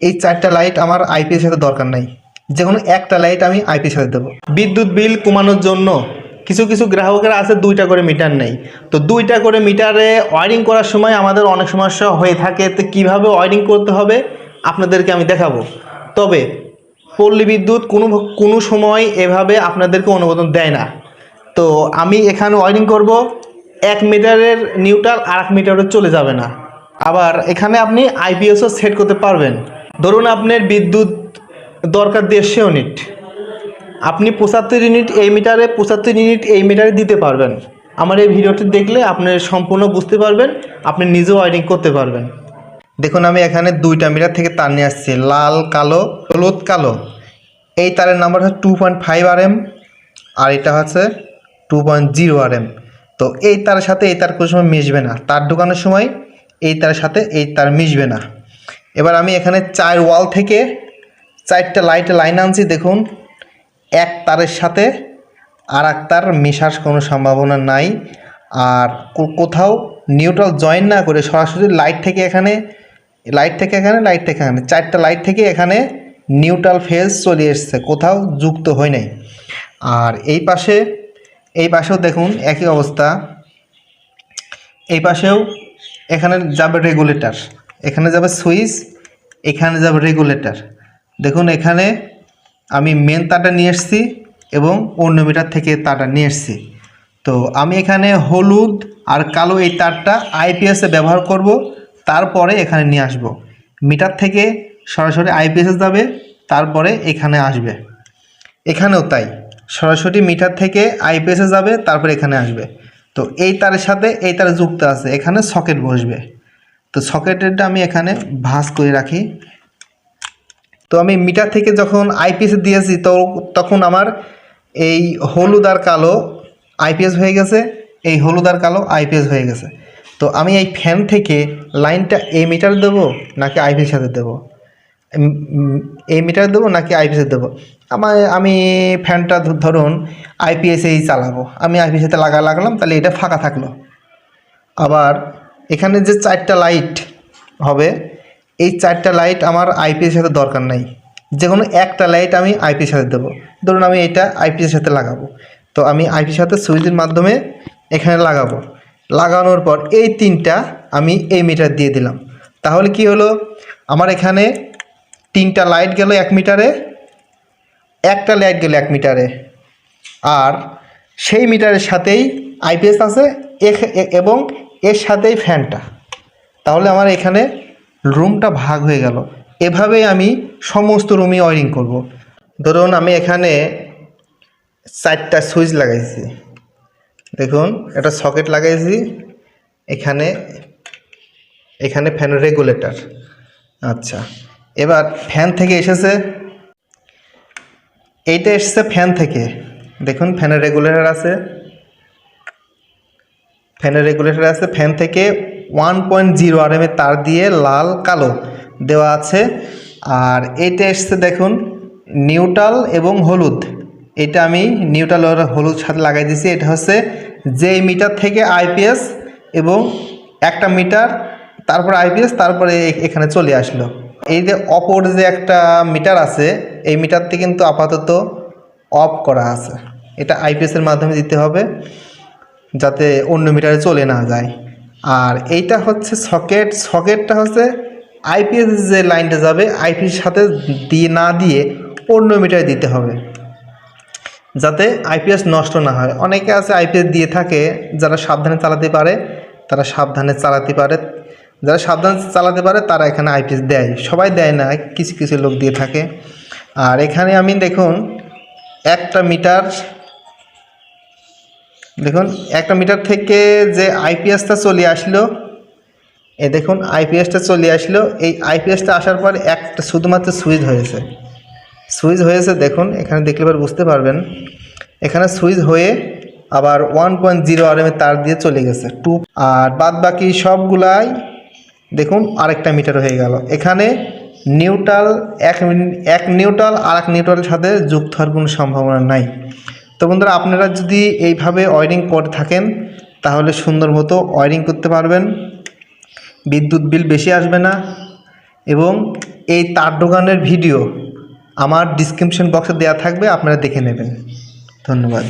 এই চারটা লাইট আমার আইপিএস সাথে দরকার নাই। যে কোনো একটা লাইট আমি আইপিএস সাথে দেবো। বিদ্যুৎ বিল কমানোর জন্য কিছু কিছু গ্রাহকের আছে দুইটা করে মিটার নেই। তো দুইটা করে মিটারে ওয়ারিং করার সময় আমাদের অনেক সমস্যা হয়ে থাকে। তো কীভাবে ওয়ারিং করতে হবে আপনাদেরকে আমি দেখাবো। তবে পল্লী বিদ্যুৎ কোনো কোনো সময় এভাবে আপনাদেরকে অনুমোদন দেয় না। তো আমি এখানে ওয়ারিং করব, এক মিটারের নিউট্রাল আর এক মিটারে চলে যাবে না। আবার এখানে আপনি আইপিএসও সেট করতে পারবেন। ধরুন আপনার বিদ্যুৎ দরকার দেড়শো ইউনিট আপনি পঁচাত্তর ইউনিট এই মিটারে, পঁচাত্তর ইউনিট এই মিটারে দিতে পারবেন। আমার এই ভিডিওটি দেখলে আপনি সম্পূর্ণ বুঝতে পারবেন, আপনি নিজেও ওয়ারিং করতে পারবেন। দেখুন, আমি এখানে দুইটা মিটার থেকে তার নিয়ে আসছি, লাল, কালো, হলুদ, কালো। এই তারের নাম্বার হচ্ছে two point five R M আর এটা হচ্ছে two point zero R M তো এই তারের সাথে এই তার কোনো সময় মিশবে না। তার ঢুকানোর সময় এই তারের সাথে এই তার মিশবে না। এবার আমি এখানে চার ওয়াল থেকে চারটা লাইটে লাইন আনছি, দেখুন। এক তারের সাথে আর এক তার মেশার কোনো সম্ভাবনা নাই। আর কোথাও নিউট্রাল জয়েন না করে সরাসরি লাইট থেকে এখানে লাইট থেকে এখানে লাইট থেকে এখানে, চারটা লাইট থেকে এখানে নিউট্রাল ফেজ চলে এসছে, কোথাও যুক্ত হয় নাই। আর এই পাশে, এই পাশেও দেখুন একই অবস্থা। এই পাশেও এখানে যাবে রেগুলেটর এখানে যাবে সুইচ, এখানে যাবে রেগুলেটর দেখুন, এখানে আমি মেন তারটা নিয়ে এসেছি এবং অন্য মিটার থেকে তারটা নিয়ে এসেছি। তো আমি এখানে হলুদ আর কালো এই তারটা আইপিএসে ব্যবহার করব, তারপরে এখানে নিয়ে আসব। মিটার থেকে সরাসরি আইপিএসে যাবে, তারপরে এখানে আসবে। এখানেও তাই, সরাসরি মিটার থেকে আইপিএসে যাবে, তারপরে এখানে আসবে। তো এই তারের সাথে এই তারে যুক্ত আছে, এখানে সকেট বসবে। তো সকেটেরটা আমি এখানে ভাঁজ করে রাখি। তো আমি মিটার থেকে যখন আইপিএস দিয়েছি, তো তখন আমার এই হলুদ আর কালো আইপিএস হয়ে গেছে, এই হলুদ আর কালো আইপিএস হয়ে গেছে। তো আমি এই ফ্যান থেকে লাইনটা এই মিটার দেবো নাকি আইপিএস সাথে দেবো? এই মিটার দেবো নাকি আইপিএস দেবো? আমার, আমি ফ্যানটা ধরুন আইপিএসেই চালাবো। আমি আইপিএসেতে লাগা, লাগলাম, তাহলে এটা ফাঁকা থাকল। আবার এখানে যে চারটা লাইট হবে, এই চারটা লাইট আমার আইপিএস সাথে দরকার নাই। যে কোনো একটা লাইট আমি আইপিএস সাথে দেবো। ধরুন আমি এটা আইপিএস সাথে লাগাবো। তো আমি আইপিএস সাথে সুইচের মাধ্যমে এখানে লাগাবো। লাগানোর পর এই তিনটা আমি এই মিটার দিয়ে দিলাম। তাহলে কি হলো? আমার এখানে তিনটা লাইট গেল এক মিটারে একটা লাইট গেল এক মিটারে আর সেই মিটারের সাথেই আইপিএস আছে এবং এর সাথেই ফ্যানটা। তাহলে আমার এখানে রুমটা ভাগ হয়ে গেল। এভাবেই আমি সমস্ত রুমই ওয়ারিং করব। ধরুন আমি এখানে চারটা সুইচ লাগাইছি। দেখুন, একটা সকেট লাগাইছি। এখানে এখানে ফ্যান রেগুলেটর। আচ্ছা এবার ফ্যান থেকে এসেছে। এইটা এসেছে ফ্যান থেকে। দেখুন, ফ্যানের রেগুলেটর আছে। ফ্যানের রেগুলেটর আছে ফ্যান থেকে ওয়ান পয়েন্ট জিরো আর এর তার দিয়ে লাল, কালো দেওয়া আছে। আর এইটা এসছে দেখুন নিউট্রাল এবং হলুদ। এটা আমি নিউট্রাল আর হলুদ সাথে লাগাই দিয়েছি। এটা হচ্ছে যে মিটার থেকে আইপিএস এবং একটা মিটার, তারপরে আইপিএস তারপরে এখানে চলে আসলো। এই যে অপর যে একটা মিটার আছে, এই মিটারটি কিন্তু আপাতত অফ করা আছে। এটা আইপিএসের মাধ্যমে দিতে হবে। যাতে অন্য মিটারে চলে না যায়। আর এইটা হচ্ছে সকেট। সকেটটা হচ্ছে আইপিএস যে লাইনটা যাবে আইপিএস সাথে দিয়ে না দিয়ে অন্য মিটারে দিতে হবে। যাতে আইপিএস নষ্ট না হয়। অনেকে আছে আইপিএস দিয়ে থাকে, যারা সাবধানে চালাতে পারে, তারা সাবধানে চালাতে পারে। যারা সাবধানে চালাতে পারে, তারা এখানে আইপিএস দেয়। সবাই দেয় না, কিছু কিছু লোক দিয়ে থাকে। আর এখানে আমি দেখুন, একটা মিটার দেখুন, একটা মিটার থেকে যে আইপিএসটা চলে আসলো, এ দেখুন আইপিএসটা চলে আসলো। এই আইপিএসটা আসার পর একটা শুধুমাত্র সুইচ হয়েছে। সুইচ হয়েছে, দেখুন, এখানে দেখলে এবার বুঝতে পারবেন। এখানে সুইচ হয়ে আবার ওয়ান পয়েন্ট জিরো আর তার দিয়ে চলে গেছে। টু আর বাদ বাকি সবগুলাই, দেখুন, আরেকটা মিটার হয়ে গেল। এখানে নিউট্রাল এক এক নিউট্রাল আর এক নিউট্রালের সাথে যুক্ত হওয়ার কোনো সম্ভাবনা নাই। তো বন্ধুরা, আপনারা যদি এইভাবে ওয়ারিং করে থাকেন, তাহলে সুন্দর মতো ওয়ারিং করতে পারবেন। বিদ্যুৎ বিল বেশি আসবে না। এবং এই তার দোকানের ভিডিও আমার ডিসক্রিপশন বক্সে দেওয়া থাকবে, আপনারা দেখে নেবেন। ধন্যবাদ।